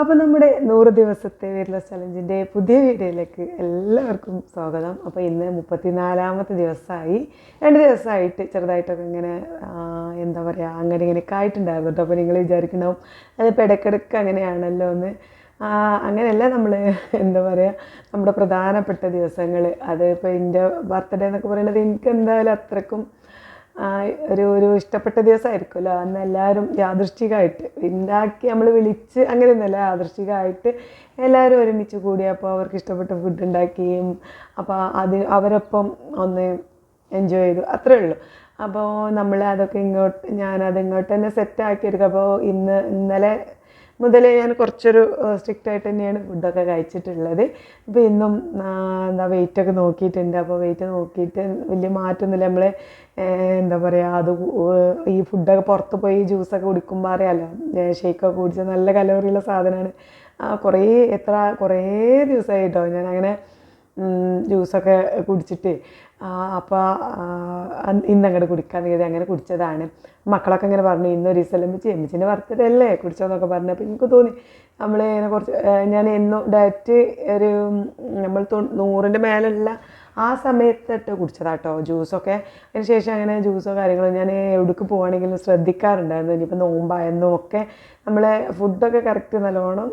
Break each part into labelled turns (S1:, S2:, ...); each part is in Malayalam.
S1: അപ്പോൾ നമ്മുടെ നൂറ് ദിവസത്തെ വെയിറ്റ്ലെസ് ചലഞ്ചിന്റെ പുതിയ വീഡിയോയിലേക്ക് എല്ലാവർക്കും സ്വാഗതം. അപ്പോൾ ഇന്ന് മുപ്പത്തിനാലാമത്തെ ദിവസമായി. രണ്ട് ദിവസമായിട്ട് ചെറുതായിട്ടൊക്കെ ഇങ്ങനെ എന്താ പറയുക അങ്ങനെ ഇങ്ങനെയൊക്കെ ആയിട്ടുണ്ടായിരുന്നു അപ്പോൾ നിങ്ങൾ വിചാരിക്കണം അതിപ്പോൾ ഇടയ്ക്കിടയ്ക്ക് അങ്ങനെയാണല്ലോ എന്ന്. അങ്ങനെയല്ല നമ്മൾ എന്താ പറയുക നമ്മുടെ പ്രധാനപ്പെട്ട ദിവസങ്ങൾ അത് ഇപ്പോൾ എന്റെ ബർത്ത്ഡേ എന്നൊക്കെ പറയുന്നത് എനിക്ക് എന്തായാലും അത്രക്കും ഒരു ഒരു ഇഷ്ടപ്പെട്ട ദിവസമായിരിക്കുമല്ലോ. അന്ന് എല്ലാവരും യാദൃശ്ചികമായിട്ട് ഉണ്ടാക്കി നമ്മൾ വിളിച്ച് അങ്ങനെയൊന്നുമല്ല യാദൃശ്ചികമായിട്ട് എല്ലാവരും ഒരുമിച്ച് കൂടിയപ്പോൾ അവർക്ക് ഇഷ്ടപ്പെട്ട ഫുഡ് ഉണ്ടാക്കിയും അപ്പോൾ അത് അവരൊപ്പം ഒന്ന് എൻജോയ് ചെയ്തു. അത്രേ ഉള്ളൂ. അപ്പോൾ നമ്മൾ അതൊക്കെ ഇങ്ങോട്ട് ഞാനത് ഇങ്ങോട്ട് തന്നെ സെറ്റാക്കിയെടുക്കും അപ്പോൾ ഇന്ന് ഇന്നലെ മുതലേ ഞാൻ കുറച്ചൊരു സ്ട്രിക്റ്റ് ആയിട്ട് തന്നെയാണ് ഫുഡൊക്കെ കഴിച്ചിട്ടുള്ളത്. ഇപ്പോൾ ഇന്നും എന്താ വെയിറ്റൊക്കെ നോക്കിയിട്ടുണ്ട്. അപ്പോൾ വെയിറ്റ് നോക്കിയിട്ട് വലിയ മാറ്റമൊന്നുമില്ല നമ്മൾ എന്താ പറയുക അത് ഈ ഫുഡൊക്കെ പുറത്ത് പോയി ജ്യൂസൊക്കെ കുടിക്കുമ്പോൾ അറിയാമല്ലോ ഷേക്കൊക്കെ കുടിച്ച നല്ല കലോറിയുള്ള സാധനമാണ് കുറേ എത്ര കുറേ ദിവസമായി കേട്ടോ ഞാൻ അങ്ങനെ ജ്യൂസൊക്കെ കുടിച്ചിട്ട്. അപ്പോൾ ഇന്നങ്ങോട്ട് കുടിക്കാൻ കരുതി അങ്ങനെ കുടിച്ചതാണ്. മക്കളൊക്കെ ഇങ്ങനെ പറഞ്ഞു ഇന്നൊരു ദിവസം വെച്ച് എമ്മിച്ചിന്റെ ബർത്ത്ഡേ അല്ലേ കുടിച്ചോന്നൊക്കെ പറഞ്ഞു. അപ്പോൾ എനിക്ക് തോന്നി നമ്മൾ ഇങ്ങനെ കുറച്ച് ഞാൻ എന്നും ഡയറ്റ് ഒരു നമ്മൾ നൂറിന്റെ മേലുള്ള ആ സമയത്തിട്ട് കുടിച്ചതാട്ടോ ജ്യൂസൊക്കെ. അതിന് ശേഷം അങ്ങനെ ജ്യൂസോ കാര്യങ്ങളോ ഞാൻ എവിടേക്ക് പോവുകയാണെങ്കിലും ശ്രദ്ധിക്കാറുണ്ടായിരുന്നു. ഇനിയിപ്പോൾ നോമ്പായെന്നും ഒക്കെ നമ്മളെ ഫുഡൊക്കെ കറക്റ്റ് നല്ലോണം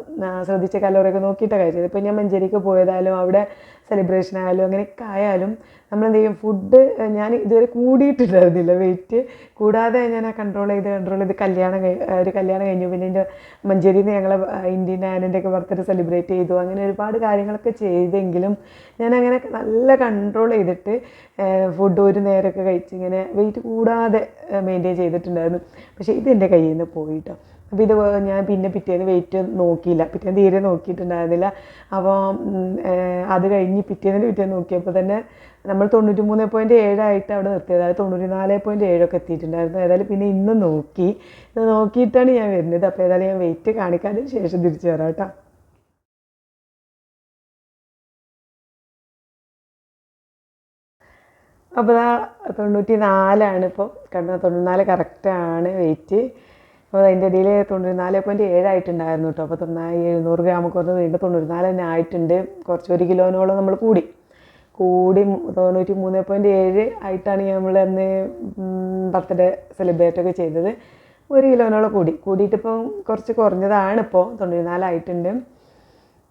S1: ശ്രദ്ധിച്ച് കലോറിയൊക്കെ നോക്കിയിട്ടാണ് കഴിച്ചത് ഇപ്പോൾ ഞാൻ മഞ്ചേരിക്ക് പോയതായാലും അവിടെ സെലിബ്രേഷൻ ആയാലും അങ്ങനെയൊക്കെ ആയാലും നമ്മൾ എന്ത് ചെയ്യും ഫുഡ് ഞാൻ ഇതുവരെ കൂടിയിട്ടുണ്ടായിരുന്നില്ല വെയിറ്റ് കൂടാതെ ഞാൻ ആ കൺട്രോൾ ചെയ്ത് കൺട്രോൾ ചെയ്ത് കല്യാണം ഒരു കല്യാണം കഴിഞ്ഞു. പിന്നെ എന്റെ മഞ്ചേരിയിൽ നിന്ന് ഞങ്ങൾ ഇന്ത്യൻ ആനന്റെ ഒക്കെ ബർത്ത്ഡേ സെലിബ്രേറ്റ് ചെയ്തു. അങ്ങനെ ഒരുപാട് കാര്യങ്ങളൊക്കെ ചെയ്തെങ്കിലും ഞാൻ അങ്ങനെ നല്ല കൺട്രോൾ ചെയ്തിട്ട് ഫുഡ് ഒരു നേരമൊക്കെ കഴിച്ച് ഇങ്ങനെ വെയിറ്റ് കൂടാതെ മെയിന്റെയിൻ ചെയ്തിട്ടുണ്ടായിരുന്നു. പക്ഷേ ഇത് എന്റെ കയ്യിൽ നിന്ന് പോയിട്ടോ. അപ്പോൾ ഇത് ഞാൻ പിന്നെ പിറ്റേന്ന് വെയിറ്റ് നോക്കിയില്ല. പിറ്റേന്ന് തീരെ നോക്കിയിട്ടുണ്ടായിരുന്നില്ല. അപ്പോൾ അത് കഴിഞ്ഞ് പിറ്റേന്ന് പിറ്റേന്ന് നോക്കിയപ്പോൾ തന്നെ നമ്മൾ തൊണ്ണൂറ്റി മൂന്ന് പോയിന്റ് ഏഴായിട്ട് അവിടെ നിർത്തിയത്. അതായത് തൊണ്ണൂറ്റി നാല് പോയിന്റ് ഏഴൊക്കെ എത്തിയിട്ടുണ്ടായിരുന്നു. ഏതായാലും പിന്നെ ഇന്ന് നോക്കി. ഇത് നോക്കിയിട്ടാണ് ഞാൻ വരുന്നത്. അപ്പോൾ ഏതായാലും ഞാൻ വെയിറ്റ് കാണിക്കാതിന് ശേഷം തിരിച്ചു വരാം കേട്ടോ. അപ്പോൾ ആ തൊണ്ണൂറ്റി നാലാണ് ഇപ്പോൾ കണ്ടത്. തൊണ്ണൂറ്റിനാല് കറക്റ്റാണ് വെയിറ്റ് അപ്പോൾ അതിന്റെ ഇടയിൽ തൊണ്ണൂറ്റിനാല് പോയിന്റ് ഏഴായിട്ടുണ്ടായിരുന്നു കേട്ടോ. അപ്പോൾ തൊണ്ണായി എഴുന്നൂറ് ഗ്രാം കുറഞ്ഞ് വീണ്ടും തൊണ്ണൂറ്റിനാല് തന്നെ ആയിട്ടുണ്ട്. കുറച്ച് ഒരു കിലോനോളം നമ്മൾ കൂടി. കൂടി തൊണ്ണൂറ്റി മൂന്ന് പോയിന്റ് ഏഴ് ആയിട്ടാണ് നമ്മൾ അന്ന് ബർത്ത്ഡേ സെലിബ്രേറ്റ് ഒക്കെ ചെയ്തത്. ഒരു കിലോനോളം കൂടി. കൂടിയിട്ടിപ്പം കുറച്ച് കുറഞ്ഞതാണ് ഇപ്പോൾ തൊണ്ണൂറ്റിനാലായിട്ടുണ്ട്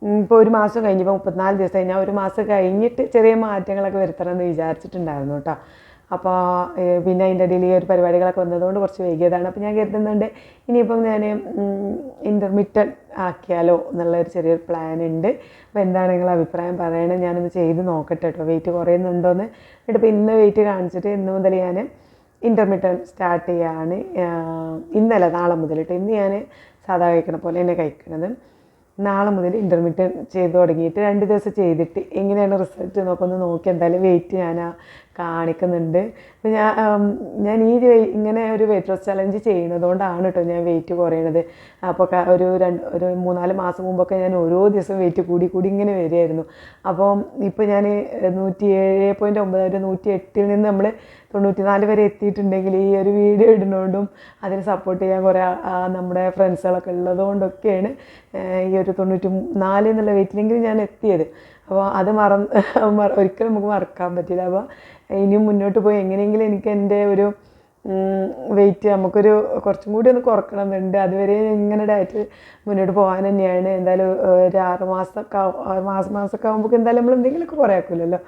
S1: ഇപ്പോൾ ഒരു മാസം കഴിഞ്ഞപ്പോൾ മുപ്പത്തിനാല് ദിവസം കഴിഞ്ഞാൽ ഒരു മാസം കഴിഞ്ഞിട്ട് ചെറിയ മാറ്റങ്ങളൊക്കെ വരുത്തണം എന്ന് വിചാരിച്ചിട്ടുണ്ടായിരുന്നു കേട്ടോ. അപ്പോൾ പിന്നെ അതിന്റെ ഇടയിൽ ഈ ഒരു പരിപാടികളൊക്കെ വന്നതുകൊണ്ട് കുറച്ച് വൈകിയതാണ്. അപ്പോൾ ഞാൻ കരുതുന്നുണ്ട് ഇനിയിപ്പം ഞാൻ ഇന്റർമീഡിയറ്റ് ആക്കിയാലോ എന്നുള്ളൊരു ചെറിയൊരു പ്ലാൻ ഉണ്ട്. അപ്പോൾ എന്താണ് നിങ്ങളുടെ അഭിപ്രായം? പറയണത് ഞാനൊന്ന് ചെയ്ത് നോക്കട്ടെ കേട്ടോ. വെയിറ്റ് കുറയുന്നുണ്ടോയെന്ന് എന്നിട്ട് ഇന്ന് വെയിറ്റ് കാണിച്ചിട്ട് ഇന്ന് മുതൽ ഞാൻ ഇന്റർമീഡിയറ്റ് സ്റ്റാർട്ട് ചെയ്യാണ്. ഇന്നല്ല ഇന്നലെ നാളെ മുതൽ കേട്ടോ. ഇന്ന് ഞാൻ സാധാ കഴിക്കണ പോലെ തന്നെ കഴിക്കണത്. നാളെ മുതൽ ഇന്റർമീഡിയറ്റ് ചെയ്ത് തുടങ്ങിയിട്ട് രണ്ട് ദിവസം ചെയ്തിട്ട് എങ്ങനെയാണ് റിസൾട്ട് നോക്കൊന്ന് നോക്കി എന്തായാലും വെയിറ്റ് ഞാൻ ആ കാണിക്കുന്നുണ്ട്. അപ്പോൾ ഞാൻ ഞാൻ ഈ ഇങ്ങനെ ഒരു വെയിറ്റ് ലോസ് ചലഞ്ച് ചെയ്യുന്നതുകൊണ്ടാണ് കേട്ടോ ഞാൻ വെയിറ്റ് കുറയണത്. അപ്പോൾ ഒരു രണ്ട് ഒരു മൂന്നാൽ മാസം മുമ്പൊക്കെ ഞാൻ ഓരോ ദിവസം വെയിറ്റ് കൂടി കൂടി ഇങ്ങനെ വരികയായിരുന്നു. അപ്പോൾ ഇപ്പോൾ ഞാൻ നൂറ്റി ഏഴ് പോയിന്റ് ഒമ്പത് ഒരു നൂറ്റി എട്ടിൽ നിന്ന് നമ്മൾ തൊണ്ണൂറ്റി നാല് വരെ എത്തിയിട്ടുണ്ടെങ്കിൽ ഈ ഒരു വീഡിയോ ഇടുന്നതുകൊണ്ടും അതിന് സപ്പോർട്ട് ചെയ്യാൻ കുറേ നമ്മുടെ ഫ്രണ്ട്സുകളൊക്കെ ഉള്ളതുകൊണ്ടൊക്കെയാണ് ഈ ഒരു തൊണ്ണൂറ്റി നാല് എന്നുള്ള വെയിറ്റിലെങ്കിലും ഞാൻ എത്തിയത്. അപ്പോൾ അത് മറന്ന് മറ- ഒരിക്കലും നമുക്ക് മറക്കാൻ പറ്റില്ല. അപ്പോൾ ഇനിയും മുന്നോട്ട് പോയി എങ്ങനെയെങ്കിലും എനിക്ക് എന്റെ ഒരു വെയിറ്റ് നമുക്കൊരു കുറച്ചും കൂടി ഒന്ന് കുറക്കണം എന്നുണ്ട് അതുവരെ ഇങ്ങനെ ഡയറ്റ് മുന്നോട്ട് പോകാൻ തന്നെയാണ്. എന്തായാലും ഒരു ആറ് മാസമൊക്കെ ആറ് മാസം മാസമൊക്കെ ആകുമ്പോൾ എന്തായാലും നമ്മൾ എന്തെങ്കിലുമൊക്കെ കുറയാക്കുമല്ലോ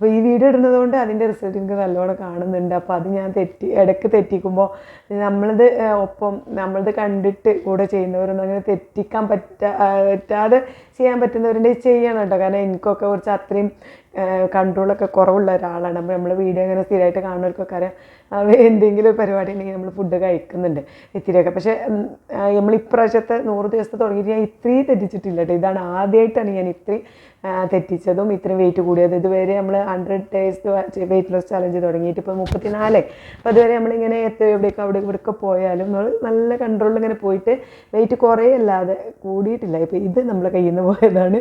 S1: അപ്പോൾ ഈ വീഡിയോ ഇടുന്നത് കൊണ്ട് അതിന്റെ റിസൾട്ട് എനിക്ക് നല്ലോണം കാണുന്നുണ്ട്. അപ്പോൾ അത് ഞാൻ തെറ്റി ഇടയ്ക്ക് തെറ്റിക്കുമ്പോൾ നമ്മളത് ഒപ്പം നമ്മളത് കണ്ടിട്ട് കൂടെ ചെയ്യുന്നവരൊന്നും അങ്ങനെ തെറ്റിക്കാൻ പറ്റാ പറ്റാതെ ചെയ്യാൻ പറ്റുന്നവരുടെ ചെയ്യണം കേട്ടോ. കാരണം എനിക്കൊക്കെ കുറച്ച് അത്രയും കൺട്രോളൊക്കെ കുറവുള്ള ഒരാളാണ്. അപ്പോൾ നമ്മൾ വീഡിയോ അങ്ങനെ സ്ഥിരമായിട്ട് കാണുന്നവർക്കൊക്കെ അറിയാം. എന്തെങ്കിലും പരിപാടി ഉണ്ടെങ്കിൽ നമ്മൾ ഫുഡ് കഴിക്കുന്നുണ്ട് ഇത്തിരിയൊക്കെ. പക്ഷേ നമ്മൾ ഇപ്രാവശ്യത്തെ നൂറ് ദിവസത്തെ തുടങ്ങിയിട്ട് ഞാൻ ഇത്രയും തെറ്റിച്ചിട്ടില്ല കേട്ടോ. ഇതാണ് ആദ്യമായിട്ടാണ് ഞാൻ ഇത്രയും തെറ്റിച്ചതും ഇത്രയും വെയിറ്റ് കൂടിയത്. ഇതുവരെ നമ്മൾ hundred days weight loss challenge തുടങ്ങിയിട്ട് ഇപ്പോൾ മുപ്പത്തിനാല്. അപ്പോൾ അതുവരെ നമ്മളിങ്ങനെ എത്ര എവിടേക്ക് അവിടെ ഇവിടെയൊക്കെ പോയാലും നമ്മൾ നല്ല കൺട്രോളിൽ ഇങ്ങനെ പോയിട്ട് വെയിറ്റ് കുറേ അല്ലാതെ കൂടിയിട്ടില്ല. ഇപ്പോൾ ഇത് നമ്മളെ കയ്യിൽ നിന്ന് പോയതാണ്.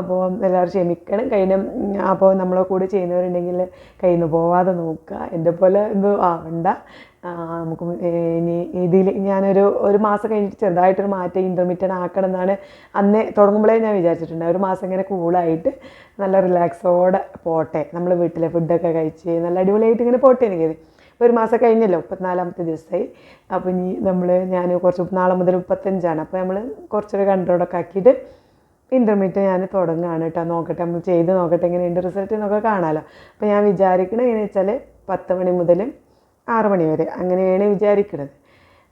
S1: അപ്പോൾ എല്ലാവരും ക്ഷമിക്കണം. കഴിഞ്ഞ അപ്പോൾ നമ്മളെ കൂടെ ചെയ്യുന്നവരുണ്ടെങ്കിൽ കയ്യിൽ നിന്ന് പോവാതെ നോക്കുക. എന്റെ പോലെ ഇത് ആവണ്ട. വേണ്ട നമുക്ക് ഇനി ഇതിൽ ഞാനൊരു ഒരു മാസം കഴിഞ്ഞിട്ട് ചെറുതായിട്ടൊരു മാറ്റം ഇന്റർമീഡിയറ്റ് ആക്കണം എന്നാണ് അന്നേ തുടങ്ങുമ്പോഴേ ഞാൻ വിചാരിച്ചിട്ടുണ്ട്. ഒരു മാസം ഇങ്ങനെ കൂളായിട്ട് നല്ല റിലാക്സോടെ പോട്ടെ. നമ്മൾ വീട്ടിലെ ഫുഡൊക്കെ കഴിച്ച് നല്ല അടിപൊളിയായിട്ട് ഇങ്ങനെ പോട്ടെ എനിക്ക് ഒരു മാസം കഴിഞ്ഞല്ലോ മുപ്പത്തിനാലാമത്തെ ദിവസമായി. അപ്പോൾ ഇനി നമ്മൾ ഞാൻ കുറച്ച് നാളെ മുതൽ മുപ്പത്തഞ്ചാണ്. അപ്പോൾ നമ്മൾ കുറച്ചൊരു കൺട്രോളൊക്കെ ആക്കിയിട്ട് ഇന്റർമീഡിയറ്റ് ഞാൻ തുടങ്ങുകയാണ് കേട്ടോ. നോക്കട്ടെ നമ്മൾ ചെയ്ത് നോക്കട്ടെ എങ്ങനെയുണ്ട് റിസൾട്ട് എന്നൊക്കെ കാണാമല്ലോ അപ്പോൾ ഞാൻ വിചാരിക്കണത് എങ്ങനെയാണെന്ന് വെച്ചാൽ പത്ത് മണി മുതൽ ആറ് മണി വരെ അങ്ങനെയാണ് വിചാരിക്കുന്നത്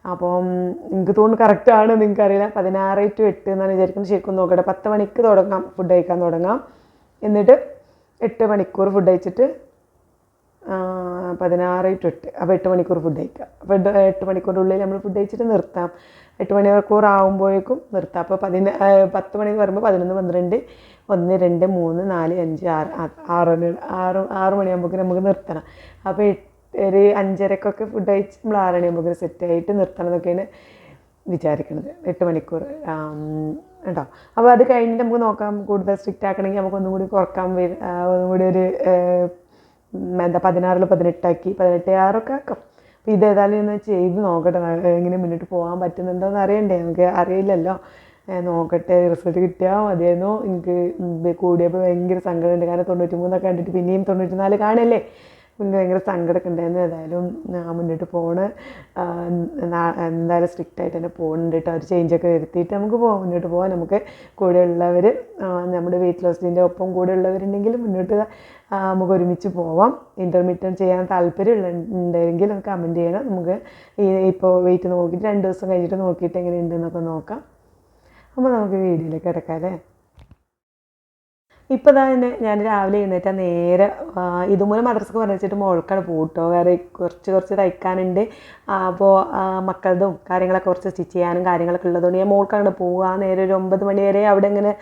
S1: അപ്പം നിങ്ങൾക്ക് തോന്നുന്നു കറക്റ്റാണ് നിങ്ങൾക്ക് അറിയില്ല പതിനാറ് ടു എട്ട് എന്നാണ് വിചാരിക്കുന്നത് ശരിക്കും നോക്കട്ടെ പത്ത് മണിക്ക് തുടങ്ങാം ഫുഡ് കഴിക്കാൻ തുടങ്ങാം. എന്നിട്ട് എട്ട് മണിക്കൂർ ഫുഡ് കഴിച്ചിട്ട് പതിനാറ് ടു എട്ട്. അപ്പോൾ എട്ട് മണിക്കൂർ ഫുഡ് കഴിക്കാം. അപ്പോൾ എട്ട് മണിക്കൂറിന്റെ നമ്മൾ ഫുഡ് കഴിച്ചിട്ട് നിർത്താം. എട്ട് മണിക്കൂർ ആകുമ്പോഴേക്കും നിർത്താം. അപ്പോൾ പതിന പത്ത് മണി എന്ന് പറയുമ്പോൾ പതിനൊന്ന് പന്ത്രണ്ട് ഒന്ന് രണ്ട് മൂന്ന് നാല് അഞ്ച് ആറ് ആറ് മണി ആറ് ആറ് മണിയാകുമ്പോഴേക്കും നമുക്ക് നിർത്തണം. അപ്പോൾ എട്ട് ഒരു അഞ്ചരക്കൊക്കെ ഫുഡ് കഴിച്ച് നമ്മൾ ആറ് മണിയാകുമ്പോഴേക്കും സെറ്റായിട്ട് നിർത്തണം എന്നൊക്കെയാണ് വിചാരിക്കുന്നത് എട്ട് മണിക്കൂർ കേട്ടോ. അപ്പോൾ അത് കഴിഞ്ഞിട്ട് നമുക്ക് നോക്കാം. കൂടുതൽ സ്ട്രിക്റ്റ് ആക്കണമെങ്കിൽ നമുക്ക് ഒന്നും കൂടി കുറയ്ക്കാൻ വരും ഒന്നും കൂടി ഒരു എന്താ പതിനാറിൽ പതിനെട്ടാക്കി പതിനെട്ട് ആറൊക്കെ ആക്കാം. അപ്പോൾ ഇതേതായാലും ഒന്ന് ചെയ്ത് നോക്കട്ടെ എങ്ങനെ മുന്നോട്ട് പോകാൻ പറ്റുന്നുണ്ടോയെന്ന് അറിയണ്ടേ? നമുക്ക് അറിയില്ലല്ലോ. നോക്കട്ടെ റിസൾട്ട് കിട്ടിയാൽ മതിയായിരുന്നു. എനിക്ക് കൂടിയപ്പോൾ ഭയങ്കര സങ്കടമുണ്ട്. കാരണം തൊണ്ണൂറ്റി മൂന്നൊക്കെ കണ്ടിട്ട് പിന്നെയും തൊണ്ണൂറ്റി നാല് കാണല്ലേ? മുന്നേ ഭയങ്കര സങ്കടമൊക്കെ ഉണ്ടായിരുന്നു. ഏതായാലും മുന്നോട്ട് പോണ്. എന്തായാലും സ്ട്രിക്റ്റ് ആയിട്ട് തന്നെ പോകുന്നുണ്ട് കേട്ടോ. ഒരു ചേഞ്ചൊക്കെ വരുത്തിയിട്ട് നമുക്ക് പോകാം മുന്നോട്ട് പോകാം നമുക്ക് കൂടെയുള്ളവർ നമ്മുടെ വെയിറ്റ് ലോസിന്റെ ഒപ്പം കൂടെയുള്ളവരുണ്ടെങ്കിൽ മുന്നോട്ട് ആ, നമുക്ക് ഒരുമിച്ച് പോവാം. ഇന്റർമീഡിയറ്റ് ചെയ്യാൻ താല്പര്യമുള്ള ഉണ്ടെങ്കിൽ നമുക്ക് കമന്റ് ചെയ്യണം. നമുക്ക് ഇപ്പോൾ വെയിറ്റ് നോക്കിയിട്ട് രണ്ട് ദിവസം കഴിഞ്ഞിട്ട് നോക്കിയിട്ട് എങ്ങനെയുണ്ടെന്നൊക്കെ നോക്കാം. അപ്പോൾ നമുക്ക് വീഡിയോയിലേക്ക് കിടക്കാം അല്ലേ? ഇപ്പോൾ തന്നെ ഞാൻ രാവിലെ എഴുന്നേറ്റാൽ നേരെ ഇതുമൂലം മദ്രസക്ക് പറഞ്ഞിട്ട് മോൾക്കാണ് പോട്ടോ. വേറെ കുറച്ച് കുറച്ച് തയ്ക്കാനുണ്ട്. അപ്പോൾ മക്കളതും കാര്യങ്ങളൊക്കെ കുറച്ച് സ്റ്റിച്ച് ചെയ്യാനും കാര്യങ്ങളൊക്കെ ഉള്ളതുകൊണ്ട് ഞാൻ മോൾക്കാണ് പോവുക നേരെ ഒരു ഒമ്പത് മണി വരെ അവിടെ ഇങ്ങനെ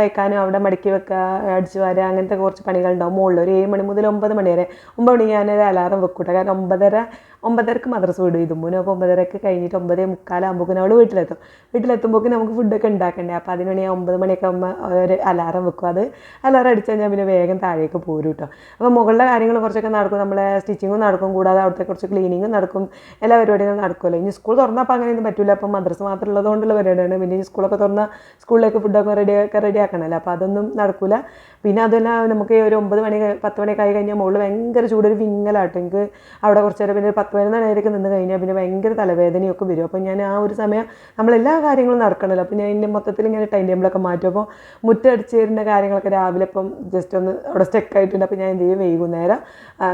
S1: തയ്ക്കാനും അവിടെ മടക്കി വെക്കുക അടിച്ചു വരിക അങ്ങനത്തെ കുറച്ച് പണികളുണ്ടാവും. മുകളിൽ ഒരു ഏഴ് മണി മുതൽ ഒമ്പത് മണി വരെ. ഒമ്പത് മണി ഞാനൊരു അലാറം വെക്കൂട്ടോ. കാരണം ഒമ്പതര ഒമ്പതരക്ക് മദ്രസ വിടും. ഇതുമ്പോൾ അപ്പോൾ ഒമ്പതരക്ക് കഴിഞ്ഞിട്ട് ഒമ്പതേ മുക്കാലാകുമ്പോഴേക്കും അവൾ വീട്ടിലെത്തും. വീട്ടിലെത്തുമ്പോഴേക്കും നമുക്ക് ഫുഡൊക്കെ ഉണ്ടാക്കണ്ടേ? അപ്പോൾ അതിന് മണി ഒമ്പത് മണിയൊക്കെ ആകുമ്പോൾ ഒരു അലാറം വെക്കും. അത് അലാറം അടിച്ചാൽ ഞാൻ പിന്നെ വേഗം താഴേക്ക് പോരും കേട്ടോ അപ്പോൾ മുകളിലെ കാര്യങ്ങൾ കുറച്ചൊക്കെ നടക്കും. നമ്മളെ സ്റ്റിച്ചിങ്ങും നടക്കും. കൂടാതെ അവിടുത്തെ കുറച്ച് ക്ലീനിങ്ങും നടക്കും. എല്ലാ പരിപാടികളും നടക്കുമല്ലോ ഇനി സ്കൂൾ തുറന്നാൽ അപ്പോൾ അങ്ങനെയൊന്നും പറ്റില്ല അപ്പോൾ മദ്രസ മാത്രം ഉള്ളതുകൊണ്ടുള്ള പരിപാടിയാണ്. പിന്നെ ഈ സ്കൂളൊക്കെ തുറന്നാൽ സ്കൂളിലേക്ക് ഫുഡൊക്കെ റെഡി ഒക്കെ റെഡി ആക്കണമല്ലോ അപ്പോൾ അതൊന്നും നടക്കില്ല പിന്നെ അതല്ല നമുക്ക് ഒരു ഒമ്പത് മണി പത്ത് മണിയൊക്കെ ആയി കഴിഞ്ഞാൽ മുകളിൽ ഭയങ്കര ചൂടൊരു വിങ്ങലാട്ടോ. എനിക്ക് അവിടെ കുറച്ച് നേരം പിന്നെ പത്ത് പതിനൊന്ന് നേരമൊക്കെ നിന്ന് കഴിഞ്ഞാൽ പിന്നെ ഭയങ്കര തലവേദനയൊക്കെ വരും. അപ്പോൾ ഞാൻ ആ ഒരു സമയം നമ്മളെല്ലാ കാര്യങ്ങളും നടക്കണമല്ലോ അപ്പോൾ ഞാൻ എന്റെ മൊത്തത്തിൽ ഇങ്ങനെ ടൈം ടേബിളൊക്കെ മാറ്റും. അപ്പോൾ മുറ്റടിച്ച് തരുന്ന കാര്യങ്ങളൊക്കെ രാവിലെ ഇപ്പം ജസ്റ്റ് ഒന്ന് അവിടെ സ്റ്റക്ക് ആയിട്ടുണ്ട്. അപ്പോൾ ഞാൻ എന്ത് ചെയ്യും? വൈകുന്നേരം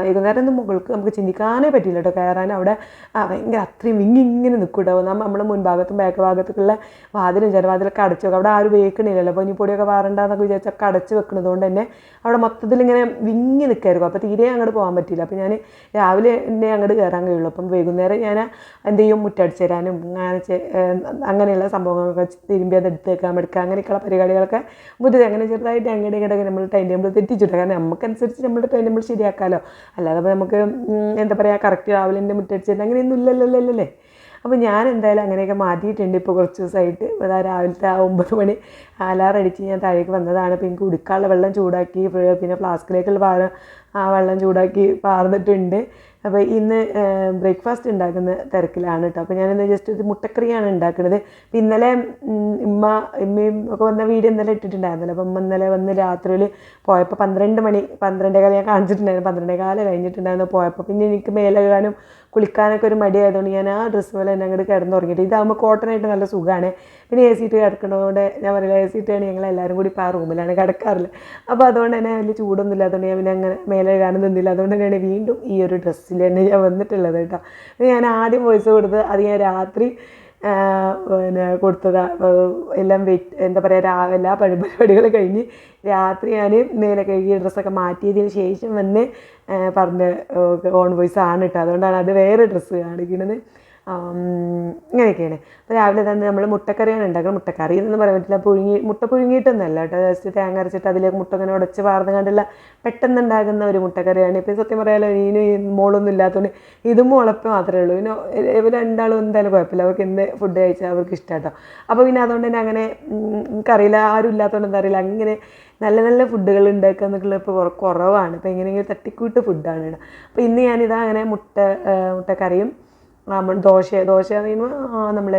S1: വൈകുന്നേരം ഒന്നും മുകൾക്ക് നമുക്ക് ചിന്തിക്കാനേ പറ്റില്ല കേട്ടോ. കയറാൻ അവിടെ ഭയങ്കര അത്രയും വിങ്ങി ഇങ്ങനെ നിൽക്കും നമ്മൾ നമ്മുടെ മുൻഭാഗത്തും ബാക്ക് ഭാഗത്തൊക്കെയുള്ള വാതിലും ജനവാതിലൊക്കെ അടച്ചു വെക്കും. അവിടെ ആരും ഉപയോഗിക്കണില്ലല്ലോ. അപ്പോൾ ഇനി പൊടിയൊക്കെ വാറണ്ടെന്നൊക്കെ വിചാരിച്ചൊക്കെ അടച്ച് വെക്കുന്നതുകൊണ്ട് തന്നെ അവിടെ മൊത്തത്തിൽ ഇങ്ങനെ വിങ്ങി നിൽക്കായിരിക്കും അപ്പോൾ തീരെ അങ്ങോട്ട് പോകാൻ പറ്റില്ല അപ്പോൾ ഞാൻ രാവിലെ എന്നെ അങ്ങോട്ട് കയറാൻ കഴിയുള്ളൂ അപ്പം വൈകുന്നേരം ഞാൻ എന്ത് ചെയ്യും? മുറ്റടിച്ച് തരാനും അങ്ങനെ അങ്ങനെയുള്ള സംഭവങ്ങളൊക്കെ തിരുമ്പി അത് എടുത്ത് വെക്കാൻ എടുക്കുക അങ്ങനെയൊക്കെയുള്ള പരിപാടികളൊക്കെ മുറ്റത്ത് അങ്ങനെ ചെറുതായിട്ട് അങ്ങനെ ഇങ്ങനെയൊക്കെ നമ്മൾ ടൈം ടേബിൾ തെറ്റിച്ചിട്ട്. കാരണം നമുക്കനുസരിച്ച് നമ്മുടെ ടൈം ടേബിൾ ശരിയാക്കാമല്ലോ അല്ലാതെ അപ്പോൾ നമുക്ക് എന്താ പറയുക കറക്റ്റ് രാവിലെ എന്റെ മുറ്റടിച്ചിട്ട് അങ്ങനെയൊന്നും ഇല്ലല്ലോ അല്ലേ അപ്പോൾ ഞാൻ എന്തായാലും അങ്ങനെയൊക്കെ മാറ്റിയിട്ടുണ്ട്. ഇപ്പോൾ കുറച്ച് ദിവസമായിട്ട് അതാ രാവിലത്തെ ആ ഒമ്പത് മണി അലാറം അടിച്ച് ഞാൻ താഴേക്ക് വന്നതാണ്. അപ്പോൾ എനിക്ക് കുടിക്കാനുള്ള വെള്ളം ചൂടാക്കി പിന്നെ ഫ്ലാസ്കിലേക്കുള്ള പാ ആ വെള്ളം ചൂടാക്കി പാർന്നിട്ടുണ്ട്. അപ്പോൾ ഇന്ന് ബ്രേക്ക്ഫാസ്റ്റ് ഉണ്ടാക്കുന്ന തിരക്കിലാണ് കേട്ടോ അപ്പോൾ ഞാനിന്ന് ജസ്റ്റ് ഒരു മുട്ടക്കറിയാണ് ഉണ്ടാക്കുന്നത്. അപ്പോൾ ഇന്നലെ ഉമ്മ ഉമ്മയും ഒക്കെ വന്ന വീഡിയോ ഇന്നലെ ഇട്ടിട്ടുണ്ടായിരുന്നല്ലോ. അപ്പം ഇന്നലെ വന്ന് രാത്രിയിൽ പോയപ്പോൾ പന്ത്രണ്ട് മണി പന്ത്രണ്ടേ കാലം ഞാൻ കാണിച്ചിട്ടുണ്ടായിരുന്നു. പന്ത്രണ്ടേ കാലം കഴിഞ്ഞിട്ടുണ്ടായിരുന്നു പോയപ്പോൾ പിന്നെ എനിക്ക് മേലകാനും കുളിക്കാനൊക്കെ ഒരു മടിയായതുകൊണ്ട് ഞാൻ ആ ഡ്രസ്സ് പോലെ തന്നെ അങ്ങോട്ട് കിടന്നുറങ്ങിയിട്ട് ഇതാകുമ്പോൾ കോട്ടനായിട്ട് നല്ല സുഖമാണ് പിന്നെ എ സി ഇട്ട് കിടക്കണതുകൊണ്ട് ഞാൻ പറയുന്നത് എ സി ഇട്ടാണ് ഞങ്ങൾ എല്ലാവരും കൂടി ഇപ്പോൾ ആ റൂമിലാണ് കിടക്കാറില്ല. അപ്പോൾ അതുകൊണ്ട് തന്നെ വലിയ ചൂടൊന്നും ഇല്ലാത്തതുകൊണ്ട് ഞാൻ പിന്നെ അങ്ങനെ മേലെ നിന്നില്ല. അതുകൊണ്ട് തന്നെയാണ് വീണ്ടും ഈ ഒരു ഡ്രസ്സിൽ തന്നെ ഞാൻ വന്നിട്ടുള്ളത് കേട്ടോ. ഞാൻ ആദ്യം വോയിസ് കൊടുത്തത് അത് ഞാൻ രാത്രി പിന്നെ കൊടുത്തതാണ് എല്ലാം വെയിറ്റ് എന്താ പറയുക എല്ലാ പരിപാടികൾ കഴിഞ്ഞ് രാത്രി ഞാൻ മേലെ കഴുകിയ ഡ്രസ്സൊക്കെ മാറ്റിയതിന് ശേഷം വന്ന് പറഞ്ഞ ഓൺ വോയിസ് ആണ് കേട്ടോ. അതുകൊണ്ടാണ് അത് വേറെ ഡ്രസ്സ് കാണിക്കുന്നത് ഇങ്ങനെയൊക്കെയാണ്. അപ്പോൾ രാവിലെ തന്നെ നമ്മൾ മുട്ടക്കറിയാണ് ഉണ്ടാക്കുന്നത് മുട്ടക്കറി എന്നൊന്നും പറയാൻ പറ്റില്ല. പുഴുങ്ങി മുട്ട പുഴുങ്ങിയിട്ടൊന്നുമല്ല കേട്ടോ. ജസ്റ്റ് തേങ്ങ അരച്ചിട്ട് അതിലേക്ക് മുട്ട അങ്ങനെ ഉടച്ച് വാർന്ന് കണ്ടുള്ള പെട്ടെന്ന് ഉണ്ടാകുന്ന ഒരു മുട്ടക്കറിയാണ്. ഇപ്പോൾ സത്യം പറയാലോ ഇനി മോളൊന്നും ഇല്ലാത്തതുകൊണ്ട് ഇതും മുളപ്പ് മാത്രമേ ഉള്ളൂ. പിന്നെ ഇവർ രണ്ടാളും എന്തായാലും കുഴപ്പമില്ല. അവർക്ക് എന്ത് ഫുഡ് കഴിച്ചാൽ അവർക്ക് ഇഷ്ടമാട്ടോ അപ്പോൾ പിന്നെ അതുകൊണ്ട് തന്നെ അങ്ങനെ കറിയില്ല ആരും ഇല്ലാത്തതുകൊണ്ട് എന്താ അറിയില്ല. അങ്ങനെ നല്ല നല്ല ഫുഡുകൾ ഉണ്ടാക്കുക എന്നൊക്കെയുള്ള ഇപ്പോൾ കുറ- കുറവാണ്. ഇപ്പോൾ എങ്ങനെയെങ്കിലും തട്ടിക്കൂട്ട് ഫുഡാണ് അപ്പോൾ ഇന്ന് ഞാനിതാ അങ്ങനെ മുട്ട മുട്ടക്കറിയും നമ്മൾ ദോശ ദോശ എന്ന് പറയുമ്പോൾ നമ്മൾ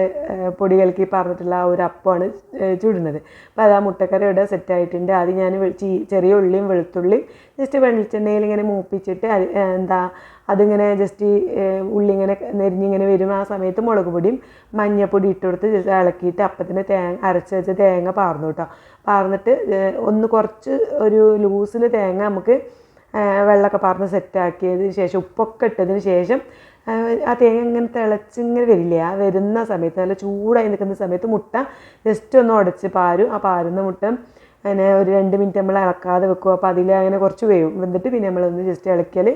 S1: പൊടി കലക്കി പറഞ്ഞിട്ടുള്ള ആ ഒരു അപ്പമാണ് ചുടുന്നത്. അപ്പോൾ അത് ആ മുട്ടക്കറി ഇവിടെ സെറ്റ് ആയിട്ടുണ്ട്. ആദ്യം ഞാൻ ചെറിയ ഉള്ളിയും വെളുത്തുള്ളിയും ജസ്റ്റ് വെളിച്ചെണ്ണയിൽ ഇങ്ങനെ മൂപ്പിച്ചിട്ട് അത് എന്താ അതിങ്ങനെ ജസ്റ്റ് ഉള്ളി ഇങ്ങനെ നെരിഞ്ഞിങ്ങനെ വരും. ആ സമയത്ത് മുളക് പൊടിയും മഞ്ഞപ്പൊടി ഇട്ട് കൊടുത്ത് ജസ്റ്റ് ഇളക്കിയിട്ട് അപ്പത്തിന് തേങ്ങ അരച്ച് വെച്ച തേങ്ങ പാർന്നു കേട്ടോ പാർന്നിട്ട് ഒന്ന് കുറച്ച് ഒരു ലൂസിൽ തേങ്ങ നമുക്ക് വെള്ളമൊക്കെ പാർന്ന് സെറ്റാക്കിയതിന് ശേഷം ഉപ്പൊക്കെ ഇട്ടതിന് ശേഷം ആ, തേങ്ങ ഇങ്ങനെ തിളച്ചിങ്ങനെ വരില്ലേ? ആ വരുന്ന സമയത്ത് നല്ല ചൂടായി നിൽക്കുന്ന സമയത്ത് മുട്ട ജസ്റ്റ് ഒന്ന് ഉടച്ച് പാരും. ആ പാരുന്ന മുട്ട അങ്ങനെ ഒരു രണ്ട് മിനിറ്റ് നമ്മൾ ഇളക്കാതെ വെക്കും. അപ്പോൾ അതിൽ അങ്ങനെ കുറച്ച് വേവും. വെന്തിട്ട് പിന്നെ നമ്മളൊന്ന് ജസ്റ്റ് ഇളക്കിയാൽ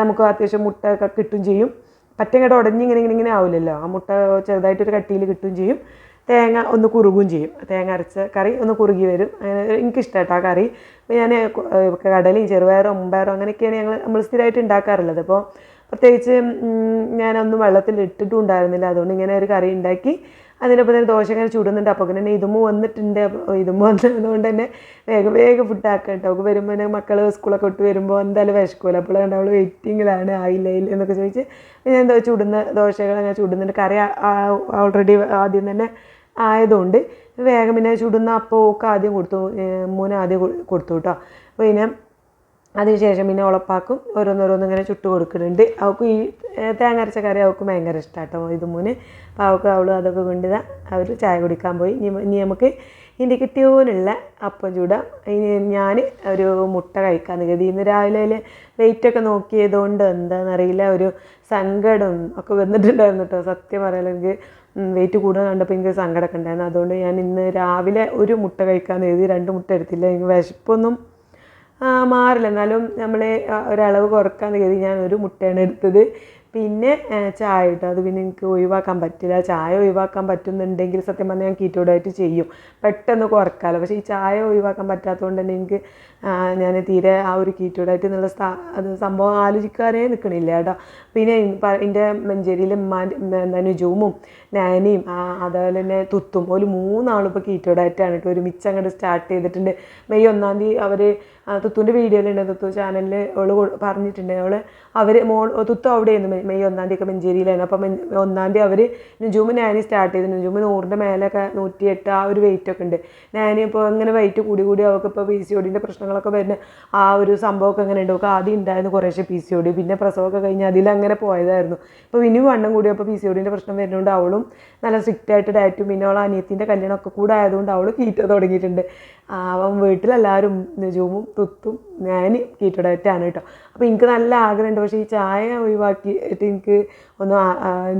S1: നമുക്ക് അത്യാവശ്യം മുട്ട കിട്ടും ചെയ്യും. പറ്റങ്ങോട്ട് ഉടഞ്ഞ് ഇങ്ങനെ ഇങ്ങനെ ഇങ്ങനെ ആവില്ലല്ലോ. ആ മുട്ട ചെറുതായിട്ടൊരു കട്ടിയിൽ കിട്ടും ചെയ്യും. തേങ്ങ ഒന്ന് കുറുകും ചെയ്യും. തേങ്ങ അരച്ച കറി ഒന്ന് കുറുകി വരും. അങ്ങനെ എനിക്കിഷ്ടമായിട്ട് ആ കറി. ഞാൻ കടലയും ചെറുപയറും ഒമ്പയറും അങ്ങനെയൊക്കെയാണ് ഞങ്ങൾ നമ്മൾ സ്ഥിരമായിട്ട് ഉണ്ടാക്കാറുള്ളത്. അപ്പോൾ പ്രത്യേകിച്ച് ഞാനൊന്നും വെള്ളത്തിൽ ഇട്ടിട്ടും ഉണ്ടായിരുന്നില്ല അതുകൊണ്ട് ഇങ്ങനെ ഒരു കറി ഉണ്ടാക്കി അതിനൊപ്പം തന്നെ ദോശ ഇങ്ങനെ ചുടുന്നുണ്ട്. അപ്പോൾ തന്നെ ഇതുമോ വന്നിട്ടുണ്ട്. ഇതുമ്മ വന്നതുകൊണ്ട് തന്നെ വേഗം വേഗം ഫുഡ് ആക്കാം കേട്ടോ. അവൾക്ക് വരുമ്പോൾ തന്നെ മക്കൾ സ്കൂളൊക്കെ വിട്ട് വരുമ്പോൾ എന്തായാലും വിശക്കുമല്ലോ അപ്പോൾ കണ്ട് അവൾ വെയിറ്റിങ്ങിലാണ് ആയില്ല ഇല്ല എന്നൊക്കെ ചോദിച്ച് ഞാൻ എന്തോ ചുടുന്ന ദോശകൾ അങ്ങനെ ചുടുന്നുണ്ട്. കറി ഓൾറെഡി ആദ്യം തന്നെ ആയതുകൊണ്ട് വേഗം പിന്നെ ചുടുന്ന അപ്പമൊക്കെ ആദ്യം കൊടുത്തു. മൂന്ന് ആദ്യം കൊടുത്തു കേട്ടോ. അപ്പോൾ പിന്നെ അതിനുശേഷം പിന്നെ ഉളപ്പാക്കും ഓരോന്നോരോന്ന് ഇങ്ങനെ ചുട്ട് കൊടുക്കുന്നുണ്ട് അവൾക്ക് ഈ തേങ്ങ അരച്ച കറി അവൾക്ക് ഭയങ്കര ഇഷ്ടമാട്ടോ ഇത് മൂന്ന് അപ്പോൾ അവൾക്ക് അവൾ അതൊക്കെ കൊണ്ടിതാ അവർ ചായ കുടിക്കാൻ പോയി. ഇനി നമുക്ക് ഇനി കിട്ടിയോനുള്ള അപ്പം ചൂടാം. ഇനി ഞാൻ ഒരു മുട്ട കഴിക്കാമെന്ന് കരുതി ഇന്ന് രാവിലെ വെയിറ്റൊക്കെ നോക്കിയതുകൊണ്ട് എന്താണെന്നറിയില്ല ഒരു സങ്കടം ഒക്കെ വന്നിട്ടുണ്ടായിരുന്നു കേട്ടോ സത്യം പറയാനെങ്കിൽ വെയിറ്റ് കൂടുതൽ കണ്ടപ്പോൾ എനിക്ക് സങ്കടമൊക്കെ ഉണ്ടായിരുന്നു. അതുകൊണ്ട് ഞാൻ ഇന്ന് രാവിലെ ഒരു മുട്ട കഴിക്കാൻ കരുതി രണ്ട് മുട്ട എടുത്തില്ല. എനിക്ക് വിശപ്പൊന്നും മാറില്ല. എന്നാലും നമ്മൾ ഒരളവ് കുറക്കാന്ന് കരുതി ഞാൻ ഒരു മുട്ടയാണ് എടുത്തത്. പിന്നെ ചായ കേട്ടോ അത് പിന്നെ എനിക്ക് ഒഴിവാക്കാൻ പറ്റില്ല. ചായ ഒഴിവാക്കാൻ പറ്റുന്നുണ്ടെങ്കിൽ സത്യം പറഞ്ഞാൽ ഞാൻ കീറ്റോ ചെയ്യും. പെട്ടെന്ന് കുറക്കാമല്ലോ പക്ഷേ ഈ ചായ ഒഴിവാക്കാൻ പറ്റാത്തതുകൊണ്ട് തന്നെ എനിക്ക് ഞാൻ തീരെ ആ ഒരു കീറ്റോ ഡയറ്റ് എന്നുള്ള അത് സംഭവം ആലോചിക്കാനേ നിൽക്കണില്ല കേട്ടോ. പിന്നെ എന്റെ മഞ്ചേരിയിലെ ഉമ്മാന്റെ എന്താ നാനിയും അതുപോലെ തന്നെ തുത്തും. ഒരു മൂന്നാളും ഇപ്പോൾ കീറ്റോ ഡയറ്റാണ് കേട്ടോ ഒരുമിച്ച് അങ്ങോട്ട് സ്റ്റാർട്ട് ചെയ്തിട്ടുണ്ട്. മെയ് ഒന്നാം തീയതി അവർ തുത്തുവിന്റെ വീഡിയോയിലുണ്ട് തുത്തു ചാനലിൽ അവൾ പറഞ്ഞിട്ടുണ്ട്. അവൾ അവർ മോൾ തുത്തു അവിടെയായിരുന്നു മെയ് ഒന്നാം തീയതി ഒക്കെ മഞ്ചേരിയിലായിരുന്നു. അപ്പം ഒന്നാം തീയതി അവർ നുജൂമ് നാനി സ്റ്റാർട്ട് ചെയ്തു നുജൂമ് നൂറിന്റെ മേലൊക്കെ നൂറ്റിയെട്ട് ആ ഒരു വെയിറ്റ് ഒക്കെ ഉണ്ട്. നാനി ഇപ്പോൾ ഇങ്ങനെ വെയിറ്റ് കൂടി കൂടി അവൾക്ക് ഇപ്പോൾ പി സി ഒടിന്റെ പ്രശ്നങ്ങളൊക്കെ വരുന്ന ആ ഒരു സംഭവമൊക്കെ അങ്ങനെ ഉണ്ട്. അവൾക്ക് ആദ്യം ഉണ്ടായിരുന്നു കുറേശ്ശെ പി സി ഒടി പിന്നെ പ്രസവമൊക്കെ കഴിഞ്ഞ് അതിലങ്ങനെ പോയതായിരുന്നു. ഇപ്പോൾ ഇനി വണ്ണം കൂടി. അപ്പോൾ പി സി ഒടിന്റെ പ്രശ്നം വരുന്നതുകൊണ്ട് അവളും നല്ല സ്ട്രിക്റ്റ് ആയിട്ട് ഡയറ്റും പിന്നെ അവൾ അനിയത്തിന്റെ കല്യാണമൊക്കെ കൂടെ ആയതുകൊണ്ട് അവൾ കീറ്റ തുടങ്ങിയിട്ടുണ്ട്. അവൻ വീട്ടിലെല്ലാവരും നിജവും തുത്തും ഞാൻ കീറ്റോ ഡയറ്റാണ് കേട്ടോ. അപ്പോൾ എനിക്ക് നല്ല ആഗ്രഹമുണ്ട്. പക്ഷേ ഈ ചായ ഒഴിവാക്കിയിട്ട് എനിക്ക് ഒന്ന്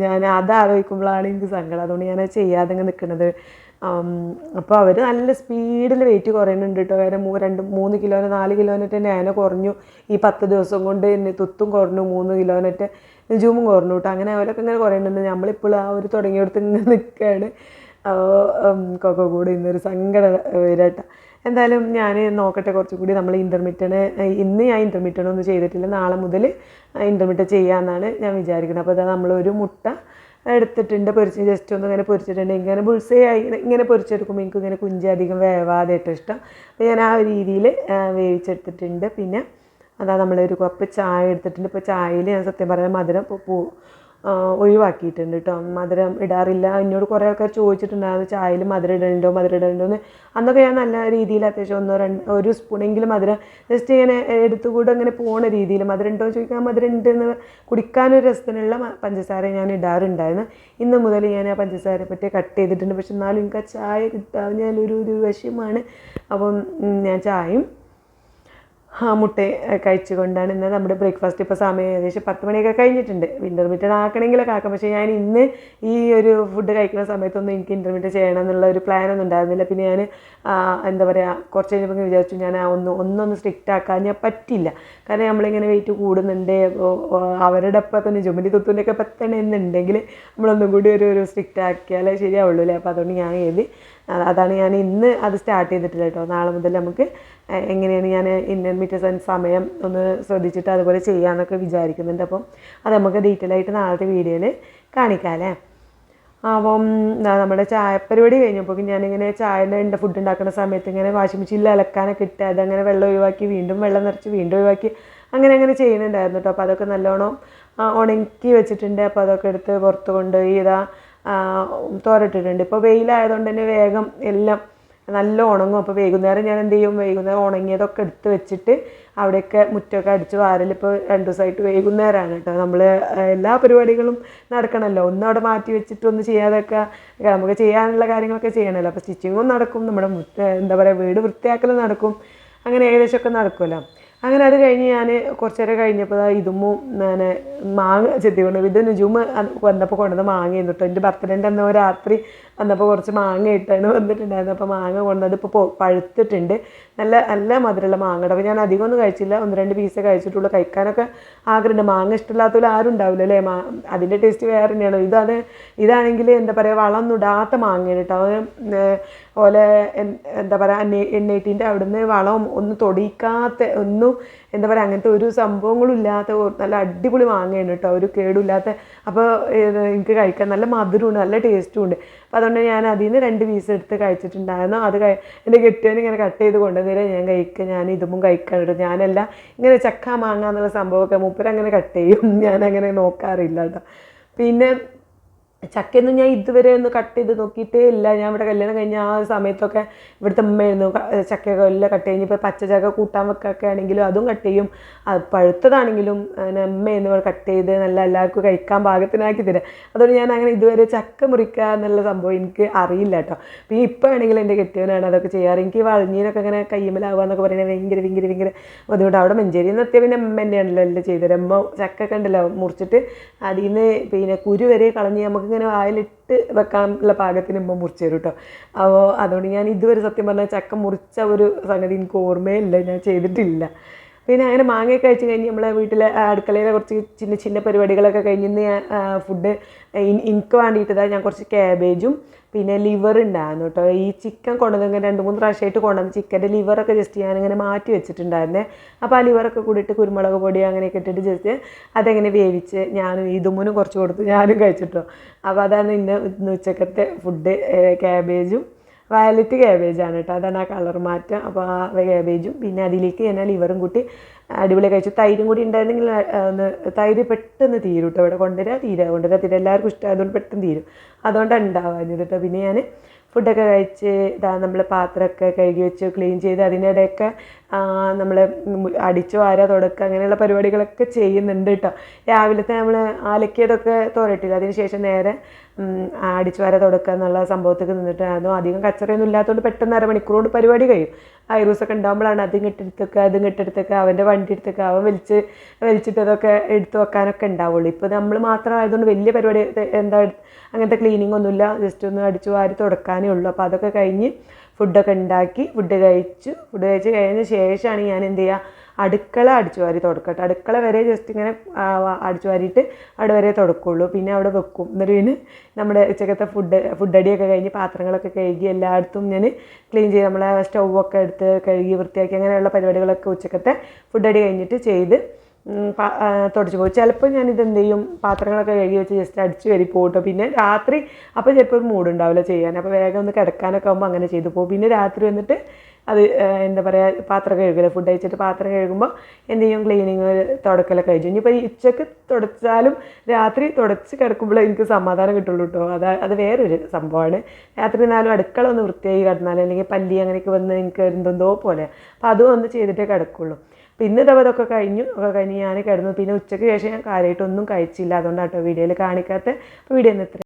S1: ഞാൻ അത് ആലോചിക്കുമ്പോഴാണ് എനിക്ക് സങ്കടം. അതുകൊണ്ട് ഞാൻ ചെയ്യാതെ നിൽക്കുന്നത്. അപ്പോൾ അവർ നല്ല സ്പീഡിൽ വെയിറ്റ് കുറയുന്നുണ്ട് കേട്ടോ. വേറെ മൂ രണ്ട് മൂന്ന് കിലോനെ നാല് തന്നെ ഞാൻ കുറഞ്ഞു. ഈ പത്ത് ദിവസം കൊണ്ട് തുത്തും കുറഞ്ഞു മൂന്ന് കിലോനറ്റ് ജൂമും കുറഞ്ഞു കേട്ടോ. അങ്ങനെ അവരൊക്കെ ഇങ്ങനെ കുറയുന്നുണ്ട്. നമ്മളിപ്പോൾ ആ ഒരു തുടങ്ങിയെടുത്ത് ഇങ്ങനെ നിൽക്കുകയാണ്. കൊക്കെ കൂടി ഇന്നൊരു സങ്കടം വരട്ടെ എന്തായാലും ഞാൻ നോക്കട്ടെ കുറച്ചും കൂടി. നമ്മൾ ഇന്റർമീഡിയന് ഇന്ന് ഞാൻ ഇന്റർമീഡിയൻ ഒന്നും ചെയ്തിട്ടില്ല. നാളെ മുതൽ ഇന്റർമീഡിയറ്റ് ചെയ്യാമെന്നാണ് ഞാൻ വിചാരിക്കുന്നത്. അപ്പോൾ അതാ നമ്മളൊരു മുട്ട എടുത്തിട്ടുണ്ട്. പൊരിച്ച് ജസ്റ്റ് ഒന്ന് ഇങ്ങനെ പൊരിച്ചിട്ടുണ്ട്. ഇങ്ങനെ ബുൾസേ ആയി ഇങ്ങനെ- പൊരിച്ചെടുക്കുമ്പോൾ എനിക്ക് ഇങ്ങനെ കുഞ്ചി അധികം ഇഷ്ടം. അപ്പോൾ ഞാൻ ആ രീതിയിൽ വേവിച്ചെടുത്തിട്ടുണ്ട്. പിന്നെ അതാ നമ്മളൊരു കപ്പ് ചായ എടുത്തിട്ടുണ്ട്. ഇപ്പോൾ ചായയിൽ ഞാൻ സത്യം പറഞ്ഞാൽ മധുരം പൂ ഒഴിവാക്കിയിട്ടുണ്ട് കേട്ടോ മധുരം ഇടാറില്ല. എന്നോട് കുറേ ആൾക്കാർ ചോദിച്ചിട്ടുണ്ടായിരുന്നു ചായയിൽ മധുരം ഇടലുണ്ടോ? മധുരം ഇടലുണ്ടോ എന്ന് അന്നൊക്കെ ഞാൻ നല്ല രീതിയിൽ അത്യാവശ്യം ഒന്നോ രണ്ട് ഒരു സ്പൂണെങ്കിലും മധുരം ജസ്റ്റ് ഇങ്ങനെ എടുത്തുകൂടെ അങ്ങനെ പോണ രീതിയിൽ മധുരം ഉണ്ടോ? എന്ന് ചോദിക്കാൻ മധുരം ഉണ്ട് എന്ന് കുടിക്കാനൊരു രസത്തിനുള്ള പഞ്ചസാര ഞാൻ ഇടാറുണ്ടായിരുന്നു. ഇന്ന് മുതൽ ഞാൻ ആ പഞ്ചസാരയെ പറ്റി കട്ട് ചെയ്തിട്ടുണ്ട്. പക്ഷെ എന്നാലും എനിക്ക് ആ ചായ കിട്ടാൻ ഞാനൊരു ഒരു വിഷയമാണ് അപ്പം ഞാൻ ചായയും ആ മുട്ട കഴിച്ചുകൊണ്ടാണ് ഇന്ന് നമ്മുടെ ബ്രേക്ക്ഫാസ്റ്റ് ഇപ്പോൾ സമയം ഏകദേശം പത്ത് മണിയൊക്കെ കഴിഞ്ഞിട്ടുണ്ട്. ഇന്റർമീഡിയറ്റ് ആക്കണമെങ്കിലൊക്കെ ആക്കാം. പക്ഷേ ഞാൻ ഇന്ന് ഈ ഒരു ഫുഡ് കഴിക്കുന്ന സമയത്തൊന്നും എനിക്ക് ഇന്റർമീഡിയറ്റ് ചെയ്യണം എന്നുള്ള ഒരു പ്ലാനൊന്നും ഉണ്ടായിരുന്നില്ല. പിന്നെ ഞാൻ എന്താ പറയുക കുറച്ച് കഴിഞ്ഞപ്പോൾ വിചാരിച്ചു ഞാൻ ഒന്ന് ഒന്നൊന്ന് സ്ട്രിക്റ്റ് ആക്കാൻ ഞാൻ പറ്റില്ല കാരണം നമ്മളിങ്ങനെ വെയിറ്റ് കൂടുന്നുണ്ട്. അവരുടെ ഒപ്പം തന്നെ ജുമലി തുത്തുന്റെ ഒക്കെ പത്തണ എന്നുണ്ടെങ്കിൽ നമ്മളൊന്നും കൂടി ഒരു ഒരു സ്ട്രിക്റ്റ് ആക്കിയാലേ ശരിയാവുള്ളൂ അല്ലേ? അപ്പോൾ അതുകൊണ്ട് ഞാൻ എഴുതി അതാണ് ഞാൻ ഇന്ന് അത് സ്റ്റാർട്ട് ചെയ്തിട്ടില്ല കേട്ടോ നാളെ മുതൽ നമുക്ക് എങ്ങനെയാണ് ഞാൻ ഇന്റർമീഡിയറ്റ് സമയം ഒന്ന് ശ്രദ്ധിച്ചിട്ട് അതുപോലെ ചെയ്യാമെന്നൊക്കെ വിചാരിക്കുന്നുണ്ട്. അപ്പം അത് നമുക്ക് ഡീറ്റെയിൽ ആയിട്ട് നാളത്തെ വീഡിയോയിൽ കാണിക്കാം അല്ലേ? അപ്പം നമ്മുടെ ചായ പരിപാടി കഴിഞ്ഞപ്പോൾ ഞാനിങ്ങനെ ചായന്റെ ഉണ്ട് ഫുഡ് ഉണ്ടാക്കുന്ന സമയത്ത് ഇങ്ങനെ വാഷിംഗ് മെഷീനിൽ അലക്കാനൊക്കെ ഇട്ട് അതങ്ങനെ വെള്ളം ഒഴിവാക്കി വീണ്ടും വെള്ളം നിറച്ച് വീണ്ടും ഒഴിവാക്കി അങ്ങനെ അങ്ങനെ ചെയ്യുന്നുണ്ടായിരുന്നു കേട്ടോ അപ്പോൾ അതൊക്കെ നല്ലോണം ഉണക്കി വെച്ചിട്ടുണ്ട്. അപ്പോൾ അതൊക്കെ എടുത്ത് പുറത്ത് കൊണ്ടുപോയി ഇതാ തോരട്ടിട്ടുണ്ട്. ഇപ്പോൾ വെയിലായതുകൊണ്ട് തന്നെ വേഗം എല്ലാം നല്ല ഉണങ്ങും. അപ്പോൾ വൈകുന്നേരം ഞാൻ എന്ത് ചെയ്യും? വൈകുന്നേരം ഉണങ്ങിയതൊക്കെ എടുത്ത് വെച്ചിട്ട് അവിടെയൊക്കെ മുറ്റമൊക്കെ അടിച്ച് വാരൽ ഇപ്പോൾ രണ്ട് ദിവസമായിട്ട് വൈകുന്നേരമാണ് കേട്ടോ. നമ്മൾ എല്ലാ പരിപാടികളും നടക്കണമല്ലോ ഒന്നും അവിടെ മാറ്റി വെച്ചിട്ട് ഒന്നും ചെയ്യാതൊക്കെ നമുക്ക് ചെയ്യാനുള്ള കാര്യങ്ങളൊക്കെ ചെയ്യണമല്ലോ അപ്പോൾ സ്റ്റിച്ചിങ്ങും നടക്കും. നമ്മുടെ എന്താ പറയുക വീട് വൃത്തിയാക്കലും നടക്കും. അങ്ങനെ ഏകദേശമൊക്കെ നടക്കുമല്ലോ. അങ്ങനെ അത് കഴിഞ്ഞ് ഞാൻ കുറച്ച് നേരം കഴിഞ്ഞപ്പോൾ ഇതുമ്മു ഞാൻ മാങ്ങ ചെത്തിക്കൊണ്ട് ഇത് നുജുമ് വന്നപ്പോൾ കൊണ്ടുവന്ന് മാങ്ങ കേട്ടോ എന്റെ ബർത്ത്ഡേന്റെ അന്ന് രാത്രി വന്നപ്പോൾ കുറച്ച് മാങ്ങ ഇട്ടാണ് വന്നിട്ടുണ്ടായിരുന്നത്. അപ്പോൾ മാങ്ങ കൊണ്ടത് ഇപ്പോൾ പഴുത്തിട്ടുണ്ട്. നല്ല നല്ല മധുരമുള്ള മാങ്ങ അപ്പോൾ ഞാൻ അധികം ഒന്നും കഴിച്ചില്ല. ഒന്ന് രണ്ട് പീസേ കഴിച്ചിട്ടുള്ളൂ. കഴിക്കാനൊക്കെ ആഗ്രഹമുണ്ട്. മാങ്ങ ഇഷ്ടമില്ലാത്തവർ ആരും ഉണ്ടാവില്ല അല്ലേ? മാ അതിന്റെ ടേസ്റ്റ് വേറെ തന്നെയാണ്. ഇതാണ് ഇതാണെങ്കിൽ എന്താ പറയുക വളമൊന്നും ഇടാത്ത മാങ്ങയാണ് കേട്ടോ അത് ഓലെ എന്താ പറയുക എൻ എയ്റ്റീന്റെ അവിടുന്ന് വളം ഒന്നും തൊടിക്കാത്ത ഒന്നും എന്താ പറയുക അങ്ങനത്തെ ഒരു സംഭവങ്ങളും ഇല്ലാത്ത നല്ല അടിപൊളി മാങ്ങയാണ് കേട്ടോ ഒരു കേടില്ലാത്ത അപ്പോൾ എനിക്ക് കഴിക്കാൻ നല്ല മധുരമുണ്ട് നല്ല ടേസ്റ്റും ഉണ്ട് അപ്പോൾ അതുകൊണ്ട് ഞാൻ അതിൽ നിന്ന് രണ്ട് പീസ് എടുത്ത് കഴിച്ചിട്ടുണ്ടായിരുന്നു. അത് കഴി എന്റെ കെട്ടിയവൻ ഇങ്ങനെ കട്ട് ചെയ്ത് കൊണ്ടുവന്നില്ല ഞാൻ കഴിക്കുക ഞാൻ ഇതും കേട്ടോ ഞാനല്ല ഇങ്ങനെ ചക്ക മാങ്ങ എന്നുള്ള സംഭവമൊക്കെ മൂപ്പരങ്ങനെ കട്ട് ചെയ്യും. ഞാനങ്ങനെ നോക്കാറില്ല കേട്ടോ. പിന്നെ ചക്കയൊന്നും ഞാൻ ഇതുവരെ ഒന്ന് കട്ട് ചെയ്ത് നോക്കിയിട്ടേ ഇല്ല. ഞാൻ ഇവിടെ കല്യാണം കഴിഞ്ഞ ആ സമയത്തൊക്കെ ഇവിടുത്തെ അമ്മയായിരുന്നു ചക്കയൊക്കെ എല്ലാം കട്ട് കഴിഞ്ഞ് ഇപ്പോൾ ചക്ക കൂട്ടാൻ വെക്കൊക്കെ ആണെങ്കിലും അതും കട്ട് ചെയ്യും. പഴുത്തതാണെങ്കിലും അമ്മയായിരുന്നു ഇവിടെ കട്ട് ചെയ്ത് നല്ല എല്ലാവർക്കും കഴിക്കാൻ പാകത്തിനാക്കി തരാം. അതുകൊണ്ട് ഞാൻ അങ്ങനെ ഇതുവരെ ചക്ക മുറിക്കുക എന്നുള്ള സംഭവം എനിക്ക് അറിയില്ല കേട്ടോ. പിന്നെ ഇപ്പോൾ ആണെങ്കിലും എന്റെ കെട്ടിയവനാണ് അതൊക്കെ ചെയ്യാറ്. എനിക്ക് വഴിഞ്ഞീനൊക്കെ ഇങ്ങനെ കയ്യമ്മലാവുക എന്നൊക്കെ പറയുന്നത് ഭയങ്കര ഭയങ്കര ഭയങ്കര ബുദ്ധിമുട്ട്. അവിടെ മഞ്ചേരി നിന്ന് എത്തിയ പിന്നെ അമ്മ തന്നെയാണല്ലോ എല്ലാം ചെയ്തത് അമ്മ ചക്കൊക്കെ ഉണ്ടല്ലോ മുറിച്ചിട്ട് അതിൽ നിന്ന് പിന്നെ കുരു വരെ കളഞ്ഞ് നമുക്ക് ഇങ്ങനെ വായിലിട്ട് വെക്കാനുള്ള പാകത്തിന് ഉമ്മ മുറിച്ച് തരും കേട്ടോ അപ്പോൾ അതുകൊണ്ട് ഞാൻ ഇതുവരെ സത്യം പറഞ്ഞാൽ ചക്ക മുറിച്ച ഒരു സംഗതി എനിക്ക് ഓർമ്മയില്ല. ഞാൻ ചെയ്തിട്ടില്ല. പിന്നെ അങ്ങനെ മാങ്ങയൊക്കെ കഴിച്ച് കഴിഞ്ഞ് നമ്മളെ വീട്ടിലെ അടുക്കളയിലെ കുറച്ച് ചിന്ന ചിന്ന പരിപാടികളൊക്കെ കഴിഞ്ഞ് ഞാൻ ഫുഡ് എനിക്ക് വേണ്ടിയിട്ടതാണ് ഞാൻ കുറച്ച് ക്യാബേജും പിന്നെ ലിവർ ഉണ്ടായിരുന്നു കേട്ടോ ഈ ചിക്കൻ കൊണ്ടുവന്ന് രണ്ട് മൂന്ന് പ്രാവശ്യമായിട്ട് കൊണ്ടുവന്ന് ചിക്കന്റെ ലിവറൊക്കെ ജസ്റ്റ് ഞാനിങ്ങനെ മാറ്റി വെച്ചിട്ടുണ്ടായിരുന്നേ. അപ്പോൾ ആ ലിവറൊക്കെ കൂടിയിട്ട് കുരുമുളക് പൊടി അങ്ങനെയൊക്കെ ഇട്ടിട്ട് ജസ്റ്റ് അതെങ്ങനെ വേവിച്ച് ഞാനും ഇതുമുനും കുറച്ച് കൊടുത്ത് ഞാനും കഴിച്ചിട്ടോ. അപ്പോൾ അതാണ് ഇന്ന് ഇന്ന് ഉച്ചക്കത്തെ ഫുഡ് ക്യാബേജും വയലറ്റ് ക്യാബേജാണ് കേട്ടോ. അതാണ് ആ കളർ മാറ്റം. അപ്പോൾ ആ ക്യാബേജും പിന്നെ അതിലേക്ക് ഞാൻ ലിവറും കൂട്ടി അടിപൊളി കഴിച്ചു. തൈരും കൂടി ഉണ്ടായിരുന്നെങ്കിൽ ഒന്ന് തൈര് പെട്ടെന്ന് തീരും കേട്ടോ ഇവിടെ കൊണ്ടുവരാ തീരാ കൊണ്ടുവരാ തീരാ. എല്ലാവർക്കും ഇഷ്ടമായതുകൊണ്ട് പെട്ടെന്ന് തീരും. അതുകൊണ്ടാണ് ഉണ്ടാവാഞ്ഞത് കേട്ടോ പിന്നെ ഞാൻ ഫുഡൊക്കെ കഴിച്ച് ഇതാ നമ്മൾ പാത്രമൊക്കെ കഴുകി വെച്ച് ക്ലീൻ ചെയ്ത് അതിനിടെയൊക്കെ നമ്മൾ അടിച്ചു വാര തുടക്കുക അങ്ങനെയുള്ള പരിപാടികളൊക്കെ ചെയ്യുന്നുണ്ട് കേട്ടോ രാവിലത്തെ നമ്മൾ ആലക്കിയതൊക്കെ തോരട്ടില്ല? അതിനുശേഷം നേരെ അടിച്ചു വാര തുടക്കുക എന്നുള്ള സംഭവത്തേക്ക് അതും അധികം കച്ചറയൊന്നും ഇല്ലാത്തതുകൊണ്ട് പെട്ടെന്ന് കൊണ്ട് പരിപാടി കഴിയും. ഐറൂസൊക്കെ ഉണ്ടാകുമ്പോഴാണ് അതും കെട്ടെടുത്തൊക്കെ അതും കെട്ടെടുത്തൊക്കെ അവന്റെ വണ്ടി എടുത്തൊക്കെ അവൻ വലിച്ച് വലിച്ചിട്ട് അതൊക്കെ എടുത്തു വെക്കാനൊക്കെ ഉണ്ടാവുള്ളൂ. ഇപ്പോൾ നമ്മൾ മാത്രം ആയതുകൊണ്ട് വലിയ പരിപാടി എന്താ അങ്ങനത്തെ ക്ലീനിങ് ഒന്നുമില്ല. ജസ്റ്റ് ഒന്ന് അടിച്ചു വാരി തുടക്കാനേ ഉള്ളൂ. അപ്പോൾ അതൊക്കെ കഴിഞ്ഞ് ഫുഡൊക്കെ ഉണ്ടാക്കി ഫുഡ് കഴിച്ചു. ഫുഡ് കഴിച്ച് കഴിഞ്ഞ ശേഷമാണ് ഞാൻ എന്ത് ചെയ്യുക? അടുക്കള അടിച്ചു വാരി തുടക്കട്ടെ. അടുക്കള വരെ ജസ്റ്റ് ഇങ്ങനെ അടിച്ചു വാരിയിട്ട് അവിടെ വരെ തുടക്കുള്ളൂ. പിന്നെ അവിടെ വെക്കും. എന്നിട്ട് പിന്നെ നമ്മുടെ ഉച്ചക്കത്തെ ഫുഡ് ഫുഡ് അടിയൊക്കെ കഴിഞ്ഞ് പാത്രങ്ങളൊക്കെ കഴുകി എല്ലായിടത്തും ഞാൻ ക്ലീൻ ചെയ്ത് നമ്മളെ സ്റ്റൗവൊക്കെ എടുത്ത് കഴുകി വൃത്തിയാക്കി അങ്ങനെയുള്ള പരിപാടികളൊക്കെ ഉച്ചക്കത്തെ ഫുഡ് അടി കഴിഞ്ഞിട്ട് ചെയ്ത് തുടച്ച് പോകും. ചിലപ്പോൾ ഞാൻ എന്ത് ചെയ്യും? പാത്രങ്ങളൊക്കെ കഴുകി വെച്ച് ജസ്റ്റ് അടിച്ച് കയറി പോകട്ടോ പിന്നെ രാത്രി അപ്പോൾ ചിലപ്പോൾ ഒരു മൂടുണ്ടാവില്ല ചെയ്യാൻ. അപ്പോൾ വേഗം ഒന്ന് കിടക്കാനൊക്കെ ആകുമ്പോൾ അങ്ങനെ ചെയ്തു പോകും. പിന്നെ രാത്രി വന്നിട്ട് അത് എന്താ പറയുക പാത്രം കഴുകില്ല ഫുഡ് കഴിച്ചിട്ട് പാത്രം കഴുകുമ്പോൾ എന്ത് ചെയ്യും? ക്ലീനിങ് തുടക്കലൊക്കെ കഴിച്ചു. ഇനിയിപ്പോൾ ഉച്ചയ്ക്ക് തുടച്ചാലും രാത്രി തുടച്ച് കിടക്കുമ്പോൾ എനിക്ക് സമാധാനം കിട്ടുള്ളൂ കേട്ടോ അത് അത് വേറൊരു സംഭവമാണ് രാത്രി എന്നാലും അടുക്കള ഒന്ന് വൃത്തിയായി കിടന്നാൽ അല്ലെങ്കിൽ പല്ലി അങ്ങനെയൊക്കെ വന്ന് എനിക്ക് എന്തെന്തോ പോലെ. അപ്പോൾ അതും ഒന്ന് ചെയ്തിട്ടേ കിടക്കുള്ളൂ. പിന്നെ ഇതവ അതൊക്കെ കഴിഞ്ഞു. ഒക്കെ കഴിഞ്ഞ് ഞാൻ കിടന്നു. പിന്നെ ഉച്ചയ്ക്ക് ശേഷം ഞാൻ കാര്യമായിട്ടൊന്നും കഴിച്ചില്ല. അതുകൊണ്ടാട്ടോ വീഡിയോയിൽ കാണിക്കാത്ത. വീഡിയോ ഇന്ന്